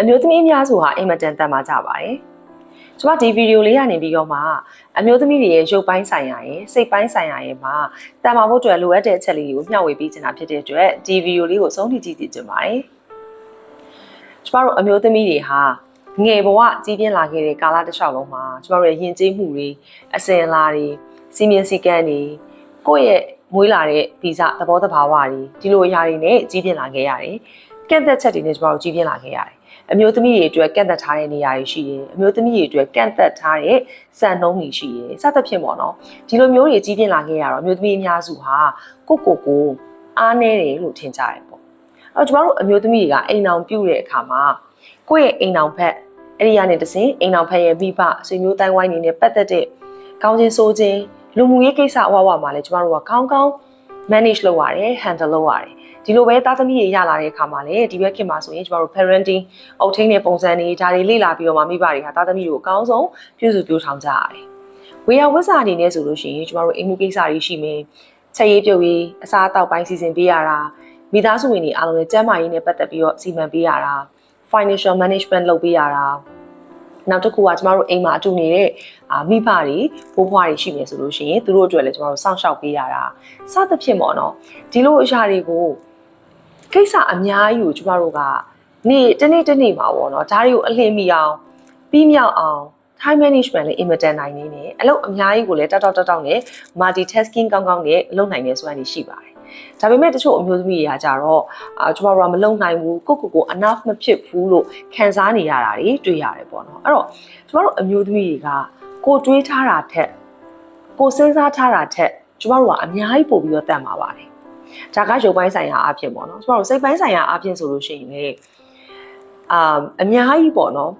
အမျိုးသမီးအများစုဟာအိမ်မတန်တန်မာကြပါတယ်။ကျွန်မဒီဗီဒီယိုလေးကနေပြီးတော့မှအမျိုးသမီးတွေရဲ့ရုပ်ပိုင်းဆိုင်ရာရဲ့စိတ်ပိုင်းဆိုင်ရာရဲ့မှာတန်မာဖို့အတွက်လိုအပ်တဲ့အချက်လေးတွေကိုမျှဝေပေးချင်တာဖြစ်တဲ့အတွက်ဒီဗီဒီယိုလေးကိုဆုံးထိကြည့်ကြည့်ချင်ပါတယ်။ကျွန်မတို့အမျိုးသမီးတွေဟာငယ်ဘဝကြီးပြင်းလာခဲ့တဲ့ကာလတစ်လျှောက်လုံးမှာကျွန်တော်တို့ရဲ့ယဉ်ကျေးမှုတွေအစဉ်အလာတွေစီမင်းစည်းကမ်းတွေကိုယ့်ရဲ့မွေးလာတဲ့ဗီဇသဘောတဘာဝတွေဒီလိုအရာတွေနဲ့ကြီးပြင်းလာခဲ့ရတယ်။ ကန့်သက်ချက်တွေနဲ့ကျွန်တော်တို့ကြီးပြင်းလာခဲ့ရတယ်။အမျိုးသမီးတွေအတွက်ကန့်သက်ထားတဲ့နေရာတွေရှိတယ်။အမျိုးသမီးတွေအတွက်ကန့်သက်ထားတဲ့စံနှုန်းတွေရှိတယ်။စသဖြင့်ပေါ့နော်။ဒီလိုမျိုးတွေကြီးပြင်းလာခဲ့ရတော့အမျိုးသမီးအများစုဟာကိုကိုကိုအားနေတယ်လို့ထင်ကြတယ်ပေါ့။အဲ့တော့ကျွန်တော်တို့အမျိုးသမီးတွေကအိမ်အောင်ပြုတ်တဲ့အခါမှာကိုယ့်ရဲ့အိမ်အောင်ဖက်အဲ့ဒီကနေတစဉ်အိမ်အောင်ဖက်ရဲ့မိဘဆွေမျိုးတိုင်းဝိုင်းနေနဲ့ပတ်သက်တဲ့ကောင်းခြင်းဆိုးခြင်းလူမှုရေးကိစ္စအဝဝမှာလည်းကျမတို့ကကောင်းကောင်း manage လုပ်ရတယ် handle လုပ်ရတယ် ဒီလိုပဲသားသမီးတွေရလာတဲ့အခါမှာလည်းဒီဘက်ခင်မှာဆိုရင်ကျမတို့ parenting အုပ်ထိန်းတဲ့ပုံစံတွေဒါတွေလေ့လာပြီးတော့မှမိဘတွေကသားသမီးတွေကိုအကောင်းဆုံးပြုစုပြောထောင်ကြရတယ်ဝေယဝဇ္ဇာအနေနဲ့ဆိုလို့ရှိရင်ကျမတို့အိမ်မှုကိစ္စတွေရှိမယ်ချက်ရေးပြုတ်ရေးအစားအသောက်ပိုင်းစီစဉ်ပေးရတာမိသားစုဝင်တွေအားလုံးရဲ့ကျန်းမာရေးနဲ့ပတ်သက်ပြီးတော့စီမံပေးရတာ financial management လုပ်ပေးရတာနောက်တစ်ခုကကျမတို့အိမ်မှာအတူနေတဲ့အာမိဘတွေဘိုးဘွားတွေရှိမယ်ဆိုလို့ရှိရင်သူတို့အတွက်လည်းကျမတို့စောင့်ရှောက်ပေးရတာစသဖြင့်ပေါ့နော်ဒီလိုအရာတွေကို ကိစ္စအများကြီးကိုကျမတို့ကနေ့တစ်နေ့တစ်နေ့မှာပေါ့နော်ဒါတွေကိုအလင်းမီအောင်ပြီးမြောက်အောင် time management လည်း important နိုင်နေတယ်အလုပ်အများကြီးကိုလည်းတောက်တောက်တောက်တောက်နဲ့ multitasking ကောင်းကောင်းနဲ့လုပ်နိုင်နေစွမ်းနေရှိပါတယ်ဒါပေမဲ့တချို့အမျိုးသမီးတွေကကြတော့အာကျမတို့ကမလုံနိုင်ဘူးကိုကိုကို enough မဖြစ်ဘူးလို့ခံစားနေရတာတွေတွေ့ရတယ်ပေါ့နော်အဲ့တော့ကျမတို့အမျိုးသမီးတွေကကိုတွေးထားတာထက်ကိုစဉ်းစားထားတာထက်ကျမတို့ကအများကြီးပို့ပြီးတော့တတ်မှာပါတယ် ဒါကရုပ်ပိုင်းဆိုင်ရာအဖြစ်ပေါ့နော်ကျမတို့စိတ်ပိုင်းဆိုင်ရာအဖြစ်ဆိုလို့ရှိရင်လေအာအများကြီးပေါ့နော်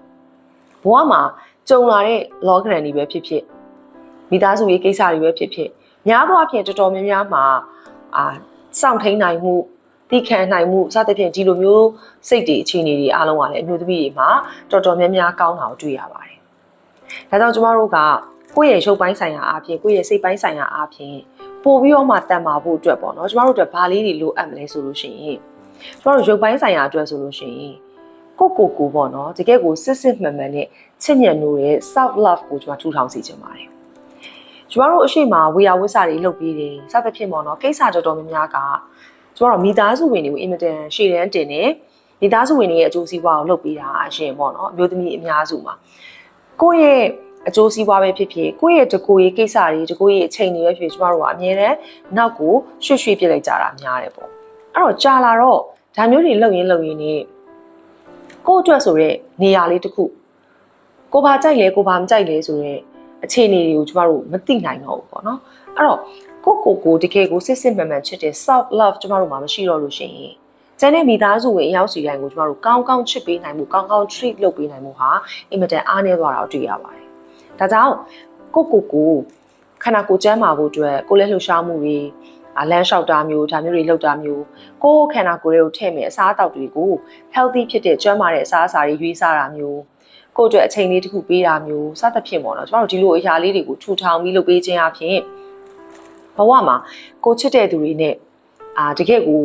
ဘဝမှာကြုံလာတဲ့ logran တွေပဲဖြစ်ဖြစ်မိသားစုရေးကိစ္စတွေပဲဖြစ်ဖြစ်များသောအားဖြင့်တော်တော်များများမှာအာစောင့်ထိန်နိုင်မှုတိခံနိုင်မှုစသဖြင့်ဒီလိုမျိုးစိတ်တွေအခြေအနေတွေအားလုံးကလည်းအမျိုးသမီးတွေမှာတော်တော်များများကောင်းတာကိုတွေ့ရပါတယ်။ဒါကြောင့်ကျမတို့က ကိုယ့်ရဲ့ရုပ်ပိုင်းဆိုင်ရာအားဖြင့်ကိုယ့်ရဲ့စိတ်ပိုင်းဆိုင်ရာအားဖြင့်ပို့ပြီးတော့မှတန်မာဖို့အတွက်ပေါ့နော်ကျမတို့အတွက်ဘာလေးတွေလိုအပ်မလဲဆိုလို့ရှိရင်ကျမတို့ရုပ်ပိုင်းဆိုင်ရာအတွက်ဆိုလို့ရှိရင်ကိုကိုကိုပေါ့နော်တကယ်ကိုစစ်စစ်မှန်မှန်နဲ့ချစ်မြတ်လို့ရဲ့ self love ကိုကျွန်မထူထောင်စေချင်ပါတယ်ကျမတို့အရှိမဝေယဝိဆာတွေလုပ်ပြီးတယ်စသဖြင့်ပေါ့နော်ကိစ္စတော်တော်များများကကျမတို့မိသားစုဝင်တွေကိုအင်မတန်ရှေ့တန်းတင်နေမိသားစုဝင်တွေရဲ့အကျိုးစီးပွားကိုလုပ်ပေးတာအရှင်ပေါ့နော်အမျိုးသမီးအများစုမှာကိုယ့်ရဲ့ အကျိုးစီးပွားပဲဖြစ်ဖြစ်ကိုယ့်ရဲ့တကူရေးကိစ္စတွေတကူရေးအချိန်တွေပဲဖြစ်ကျမတို့ကအမြဲတမ်းနောက်ကိုရွှေ့ရွှေ့ပြစ်လိုက်ကြတာများတယ်ပေါ့အဲ့တော့ကြာလာတော့ဒါမျိုးတွေလုပ်ရင်းလုပ်ရင်းနေကိုယ့်အတွက်ဆိုတဲ့နေရာလေးတစ်ခုကိုဘာကြိုက်လဲကိုဘာမကြိုက်လဲဆိုတဲ့အခြေအနေတွေကိုကျမတို့မသိနိုင်တော့ဘူးပေါ့နော်အဲ့တော့ကိုကိုကိုတကယ်ကိုစစ်စစ်မှန်မှန်ချစ်တဲ့ self love ကျမတို့မှာမရှိတော့လို့ရှိရင်ကျန်တဲ့မိသားစုဝင်အရောက်စီတိုင်းကိုကျမတို့ကောင်းကောင်းချစ်ပေးနိုင်မှုကောင်းကောင်း treat လုပ်ပေးနိုင်မှုဟာအင်မတန်အားနည်းသွားတာကိုတွေ့ရပါတယ်။ ဒါကြောင့်ကိုကိုကိုခန္ဓာကိုယ်ကျန်းမာဖို့အတွက်ကိုယ်လည်းလှူရှားမှုတွေအလန်းလျှောက်တာမျိုးဒါမျိုးတွေလုပ်တာမျိုးကိုယ်ခန္ဓာကိုယ်တွေကိုထည့်မဲ့အစားအသောက်တွေကို healthy ဖြစ်တဲ့ကျန်းမာတဲ့အစားအစာတွေရွေးစားတာမျိုးကိုယ့်အတွက်အချိန်လေးတစ်ခုပေးတာမျိုးစသဖြင့်ပေါ့နော်ကျမတို့ဒီလိုအရာလေးတွေကိုထူထောင်ပြီးလုပ်ပေးခြင်းအပြင်ဘဝမှာကိုချစ်တဲ့သူတွေနဲ့အာတကယ့်ကို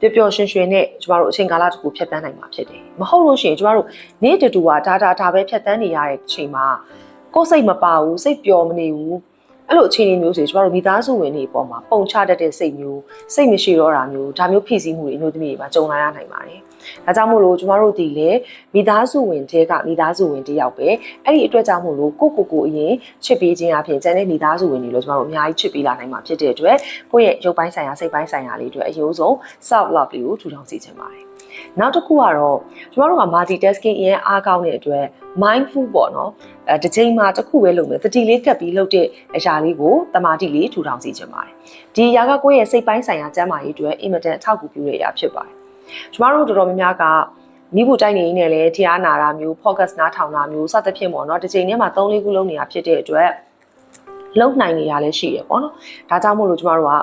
ပျော်ပျော်ရွှင်ရွှင်နဲ့ကျမတို့အချိန်ကာလတစ်ခုဖြတ်တန်းနိုင်မှာဖြစ်တယ်မဟုတ်လို့ရှိရင်ကျမတို့နေ့တူတူကဒါဒါဒါပဲဖြတ်တန်းနေရတဲ့အချိန်မှာ ကိုယ်စိတ်မပါဘူးစိတ်ပျော်မနေဘူး အဲ့လိုအခြေအနေမျိုးဆိုကျမတို့မိသားစုဝင်တွေအပေါ်မှာပုံချတတ်တဲ့စိတ်မျိုးစိတ်မရှိတော့တာမျိုးဒါမျိုးဖြစ်စည်းမှုတွေအမျိုးသမီးတွေမှာကြုံလာရနိုင်ပါတယ်။ဒါကြောင့်မို့လို့ကျမတို့ဒီလေမိသားစုဝင်တဲကမိသားစုဝင်တယောက်ပဲအဲ့ဒီအတွက်ကြောင့်မို့လို့ကိုကိုကိုအရင်ချစ်ပေးခြင်းအပြင်ကျန်တဲ့မိသားစုဝင်တွေလို့ကျမတို့အများကြီးချစ်ပေးလာနိုင်မှာဖြစ်တဲ့အတွက်ကိုယ့်ရဲ့ရုပ်ပိုင်းဆိုင်ရာစိတ်ပိုင်းဆိုင်ရာလေးတွေအရင်ဆုံး self love လေးကိုထူထောင်စေချင်ပါတယ်။နောက်တစ်ခုကတော့ကျမတို့က multitasking အရင်အားကောင်းတဲ့အတွက် mindful ပေါ့နော်အဲတစ်ချိန်မှာတစ်ခုပဲလုပ်မယ်တတိလေးကပ်ပြီးလုပ်တဲ့အရာလေးကိုတမာတိလေးထူထောင်စေချင်ပါတယ်ဒီအရာကကိုယ့်ရဲ့စိတ်ပိုင်းဆိုင်ရာကျန်းမာရေးအတွက်အင်မတန်အထောက်အကူပြုတဲ့အရာဖြစ်ပါတယ်ကျမတို့တော်တော်များများကမိဖို့တိုက်နေရင်းနဲ့လည်းတရားနာတာမျိုး focus နားထောင်တာမျိုးစသဖြင့်ပေါ့နော်တစ်ချိန်ထဲမှာ3လေးခုလုံးနေတာဖြစ်တဲ့အတွက်လုံနိုင်နေရလဲရှိရပေါ့နော်ဒါကြောင့်မို့လို့ကျမတို့က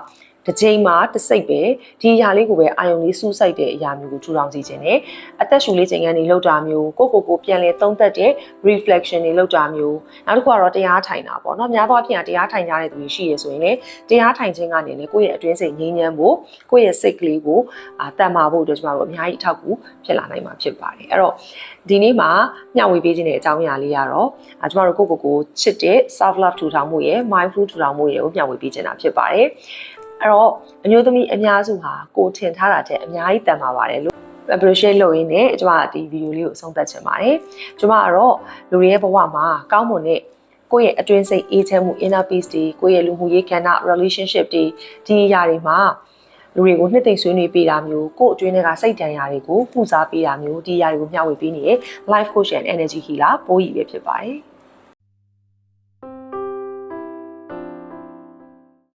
တစ်ချိန်မှာတစ်စိတ်ပဲဒီအရာလေးကိုပဲအာယုံလေးစူးစိုက်တဲ့အရာမျိုးကိုထူထောင်စီခြင်းနဲ့အသက်ရှူလေးချိန်ကနေလောက်တာမျိုးကိုကိုကိုပြန်လဲသုံးသက်တဲ့ reflection တွေလောက်တာမျိုးနောက်တစ်ခုကတော့တရားထိုင်တာပေါ့နော်များသောအားဖြင့်တရားထိုင်ကြတဲ့သူတွေရှိရဆိုရင်လေတရားထိုင်ခြင်းကနေလေကိုယ့်ရဲ့အတွင်းစိတ်ငြိမ်းချမ်းဖို့ကိုယ့်ရဲ့စိတ်ကလေးကိုအာတတ်မာဖို့အတွက်ကျမတို့အများကြီးအထောက်အကူဖြစ်လာနိုင်မှာဖြစ်ပါတယ်အဲ့တော့ဒီနေ့မှာမျှဝေပေးခြင်းတဲ့အကြောင်းအရာလေးကတော့အာကျမတို့ကိုယ့်ကိုယ်ကိုချစ်တဲ့ self love ထူထောင်မှုရဲ့ mindful ထူထောင်မှုရဲ့ကိုမျှဝေပေးခြင်းတာဖြစ်ပါတယ် အဲ့တော့အမျိုးသမီးအများစုဟာကိုယ်ထင်ထားတာတဲ့အများကြီးတန်ပါပါတယ်လို့ appreciate လုပ်ရင်းနဲ့ကျမဒီဗီဒီယိုလေးကိုအဆုံးသတ်ချင်ပါတယ်ကျမကတော့လူတွေရဲ့ဘဝမှာကောင်းမွန်တဲ့ကိုယ့်ရဲ့အတွင်းစိတ်အေးချမ်းမှု inner peace တွေကိုယ့်ရဲ့လူမှုရေးကဏ္ဍ relationship တွေဒီအရာတွေမှာလူတွေကိုနှစ်သိမ့်ဆွေးနွေးပေးတာမျိုးကိုယ့်အတွင်းထဲကစိတ်တန်ရာတွေကိုပူစားပေးတာမျိုးဒီအရာတွေကိုမျှဝေပေးနေတဲ့ life coach and energy healer ပိုးကြီးပဲဖြစ်ပါတယ်